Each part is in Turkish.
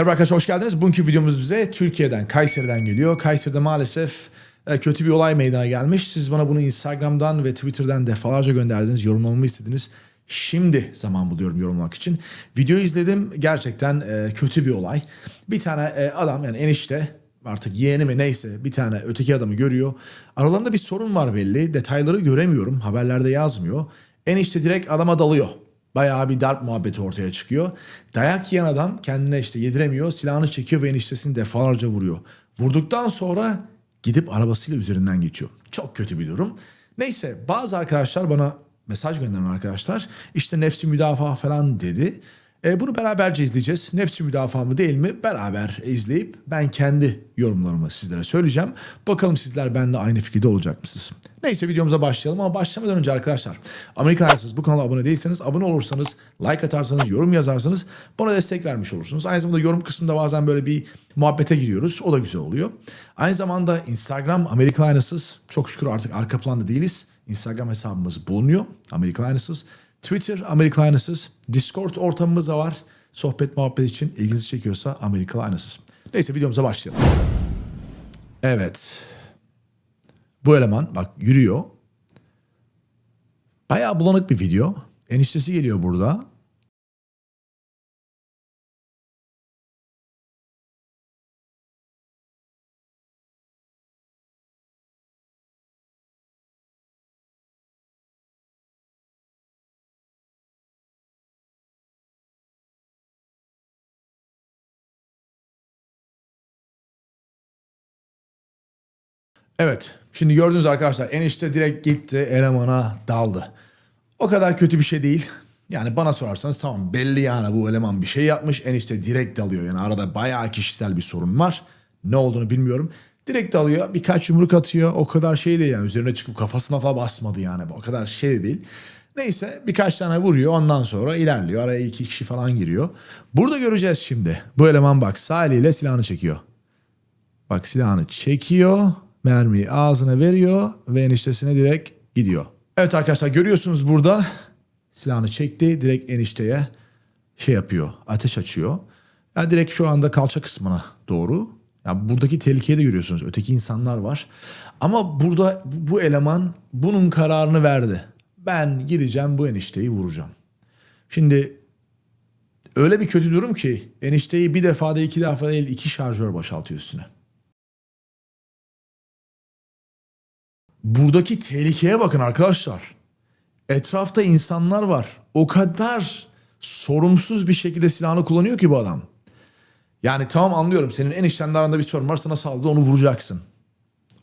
Merhaba arkadaşlar hoş geldiniz. Bugünkü videomuz bize Türkiye'den, Kayseri'den geliyor. Kayseri'de maalesef e, kötü bir olay meydana gelmiş. Siz bana bunu Instagram'dan ve Twitter'dan defalarca gönderdiniz. Yorumlamamı istediniz. Şimdi zaman buluyorum yorumlamak için. Videoyu izledim. Gerçekten e, kötü bir olay. Bir tane e, adam yani enişte artık yeğeni mi neyse bir tane öteki adamı görüyor. Aralarında bir sorun var belli. Detayları göremiyorum. Haberlerde yazmıyor. Enişte direkt adama dalıyor. Bayağı bir darp muhabbeti ortaya çıkıyor. Dayak yiyen adam kendine işte yediremiyor. Silahını çekiyor ve eniştesini defalarca vuruyor. Vurduktan sonra gidip arabasıyla üzerinden geçiyor. Çok kötü bir durum. Neyse bazı arkadaşlar bana mesaj gönderen arkadaşlar işte nefsi müdafaa falan dedi. E, bunu beraberce izleyeceğiz. Nefsi müdafaa mı değil mi? Beraber izleyip ben kendi yorumlarımı sizlere söyleyeceğim. Bakalım sizler benimle aynı fikirde olacak mısınız? Neyse videomuza başlayalım ama başlamadan önce arkadaşlar Amerika Hayasız bu kanala abone değilseniz abone olursanız like atarsanız yorum yazarsanız bana destek vermiş olursunuz. Aynı zamanda yorum kısmında bazen böyle bir muhabbete giriyoruz. O da güzel oluyor. Aynı zamanda Instagram Amerika Hayasız çok şükür artık arka planda değiliz. Instagram hesabımız bulunuyor. Amerika Hayasız. Twitter Amerika Aynasız. Discord ortamımız da var. Sohbet muhabbet için ilginizi çekiyorsa Amerika Aynasız. Neyse videomuza başlayalım. Evet. Bu eleman bak yürüyor. Bayağı bulanık bir video. Eniştesi geliyor burada. Evet. Şimdi gördüğünüz arkadaşlar enişte direkt gitti elemana daldı. O kadar kötü bir şey değil. Yani bana sorarsanız tamam belli yani bu eleman bir şey yapmış. Enişte direkt dalıyor. Yani arada bayağı kişisel bir sorun var. Ne olduğunu bilmiyorum. Direkt dalıyor. Birkaç yumruk atıyor. O kadar şey değil yani. Üzerine çıkıp kafasına falan basmadı yani. O kadar şey de değil. Neyse birkaç tane vuruyor. Ondan sonra ilerliyor. Araya iki kişi falan giriyor. Burada göreceğiz şimdi. Bu eleman bak sağ eliyle silahını çekiyor. Bak silahını çekiyor. Mermiyi ağzına veriyor ve eniştesine direkt gidiyor. Evet arkadaşlar görüyorsunuz burada silahını çekti. Direkt enişteye şey yapıyor. Ateş açıyor. Yani direkt şu anda kalça kısmına doğru. Yani buradaki tehlikeyi de görüyorsunuz. Öteki insanlar var. Ama burada bu eleman bunun kararını verdi. Ben gideceğim bu enişteyi vuracağım. Şimdi öyle bir kötü durum ki enişteyi bir defada iki defa değil iki şarjör boşaltıyor üstüne. Buradaki tehlikeye bakın arkadaşlar. Etrafta insanlar var. O kadar sorumsuz bir şekilde silahını kullanıyor ki bu adam. Yani tamam anlıyorum senin eniştenle aranda bir sorun var sana saldırdı onu vuracaksın.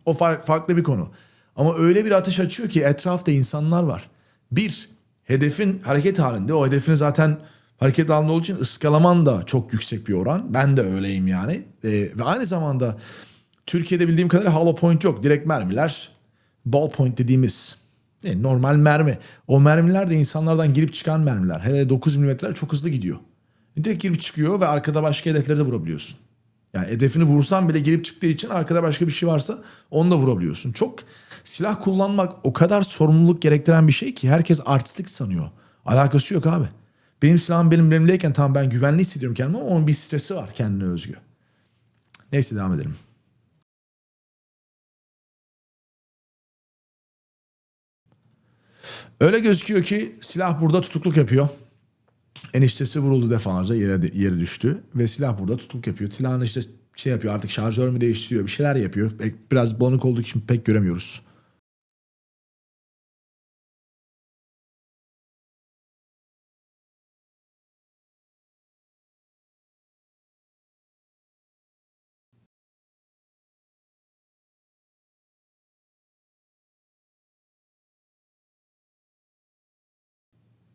O far- farklı bir konu. Ama öyle bir ateş açıyor ki etrafta insanlar var. Bir, hedefin hareket halinde. O hedefini zaten hareket halinde olduğu için ıskalaman da çok yüksek bir oran. Ben de öyleyim yani. Ee, ve aynı zamanda Türkiye'de bildiğim kadarıyla hollow point yok. Direkt mermiler ballpoint dediğimiz e, normal mermi. O mermiler de insanlardan girip çıkan mermiler. Hele 9 milimetreler çok hızlı gidiyor. Direkt girip çıkıyor ve arkada başka hedefleri de vurabiliyorsun. Yani hedefini vursan bile girip çıktığı için arkada başka bir şey varsa onu da vurabiliyorsun. Çok silah kullanmak o kadar sorumluluk gerektiren bir şey ki herkes artistik sanıyor. Alakası yok abi. Benim silahım benim elimdeyken tamam ben güvenli hissediyorum kendimi ama onun bir stresi var kendine özgü. Neyse devam edelim. Öyle gözüküyor ki silah burada tutukluk yapıyor. Eniştesi vuruldu defalarca yere, yere düştü. Ve silah burada tutukluk yapıyor. Silahını işte şey yapıyor artık şarjör mü değiştiriyor bir şeyler yapıyor. Biraz bulanık olduğu için pek göremiyoruz.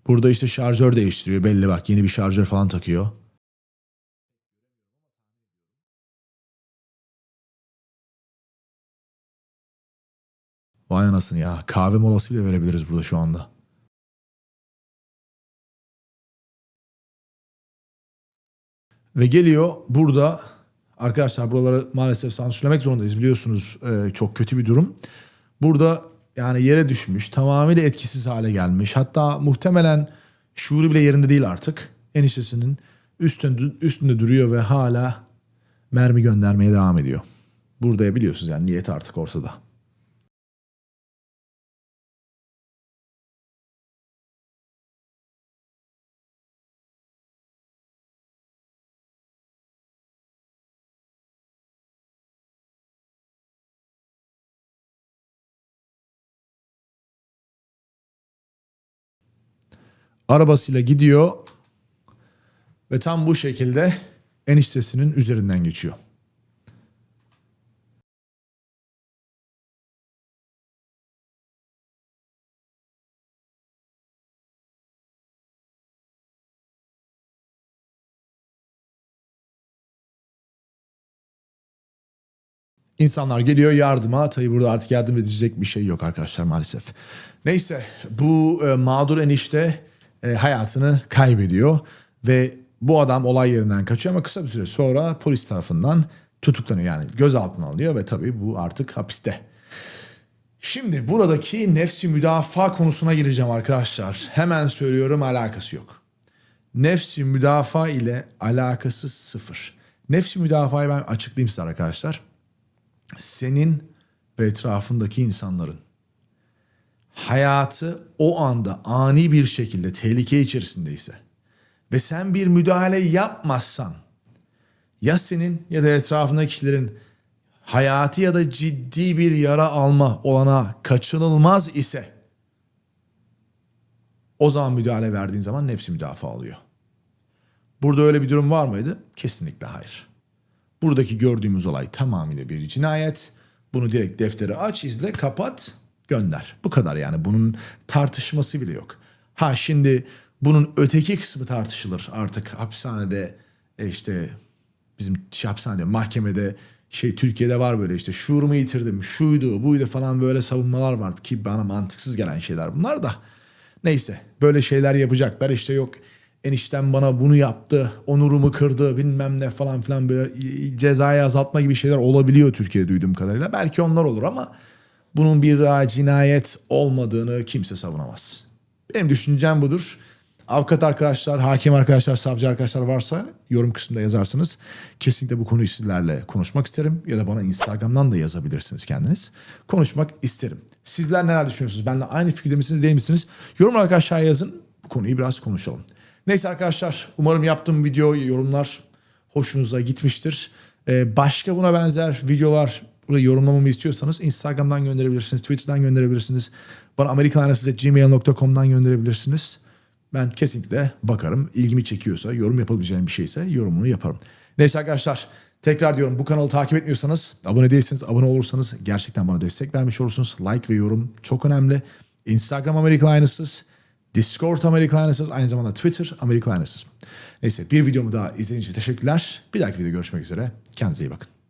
Burada işte şarjör değiştiriyor belli bak yeni bir şarjör falan takıyor. Vay anasını ya kahve molası bile verebiliriz burada şu anda. Ve geliyor burada arkadaşlar buraları maalesef sansürlemek zorundayız biliyorsunuz e, çok kötü bir durum. Burada yani yere düşmüş tamamıyla etkisiz hale gelmiş. Hatta muhtemelen şuuru bile yerinde değil artık. Eniştesinin üstünde, üstünde duruyor ve hala mermi göndermeye devam ediyor. Burada biliyorsunuz yani niyet artık ortada. Arabasıyla gidiyor ve tam bu şekilde eniştesinin üzerinden geçiyor. İnsanlar geliyor yardıma. Tabii burada artık yardım edecek bir şey yok arkadaşlar maalesef. Neyse bu e, mağdur enişte e, hayatını kaybediyor ve bu adam olay yerinden kaçıyor ama kısa bir süre sonra polis tarafından tutuklanıyor. Yani gözaltına alınıyor ve tabii bu artık hapiste. Şimdi buradaki nefsi müdafaa konusuna gireceğim arkadaşlar. Hemen söylüyorum alakası yok. Nefsi müdafaa ile alakası sıfır. Nefsi müdafayı ben açıklayayım size arkadaşlar. Senin ve etrafındaki insanların hayatı o anda ani bir şekilde tehlike içerisindeyse ve sen bir müdahale yapmazsan ya senin ya da etrafındaki kişilerin hayatı ya da ciddi bir yara alma olana kaçınılmaz ise o zaman müdahale verdiğin zaman nefsi müdafaa alıyor. Burada öyle bir durum var mıydı? Kesinlikle hayır. Buradaki gördüğümüz olay tamamıyla bir cinayet. Bunu direkt deftere aç, izle, kapat, gönder. Bu kadar yani. Bunun tartışması bile yok. Ha şimdi bunun öteki kısmı tartışılır artık hapishanede e, işte bizim şey, hapishanede mahkemede şey Türkiye'de var böyle işte şuurumu yitirdim şuydu buydu falan böyle savunmalar var ki bana mantıksız gelen şeyler bunlar da neyse böyle şeyler yapacaklar işte yok eniştem bana bunu yaptı onurumu kırdı bilmem ne falan filan böyle cezayı azaltma gibi şeyler olabiliyor Türkiye'de duyduğum kadarıyla belki onlar olur ama bunun bir cinayet olmadığını kimse savunamaz. Benim düşüncem budur. Avukat arkadaşlar, hakim arkadaşlar, savcı arkadaşlar varsa yorum kısmında yazarsınız. Kesinlikle bu konuyu sizlerle konuşmak isterim. Ya da bana Instagram'dan da yazabilirsiniz kendiniz. Konuşmak isterim. Sizler neler düşünüyorsunuz? Benimle aynı fikirde misiniz değil misiniz? Yorumlar aşağıya yazın. Bu konuyu biraz konuşalım. Neyse arkadaşlar umarım yaptığım video, yorumlar hoşunuza gitmiştir. Ee, başka buna benzer videolar yorumlamamı istiyorsanız Instagram'dan gönderebilirsiniz, Twitter'dan gönderebilirsiniz. Bana amerikanesize.gmail.com'dan gönderebilirsiniz. Ben kesinlikle bakarım. İlgimi çekiyorsa, yorum yapabileceğim bir şeyse yorumunu yaparım. Neyse arkadaşlar tekrar diyorum bu kanalı takip etmiyorsanız, abone değilseniz, abone olursanız gerçekten bana destek vermiş olursunuz. Like ve yorum çok önemli. Instagram Amerika Aynısız, Discord Amerika Aynısız, aynı zamanda Twitter Amerika Aynısız. Neyse bir videomu daha izlediğiniz için teşekkürler. Bir dahaki videoda görüşmek üzere. Kendinize iyi bakın.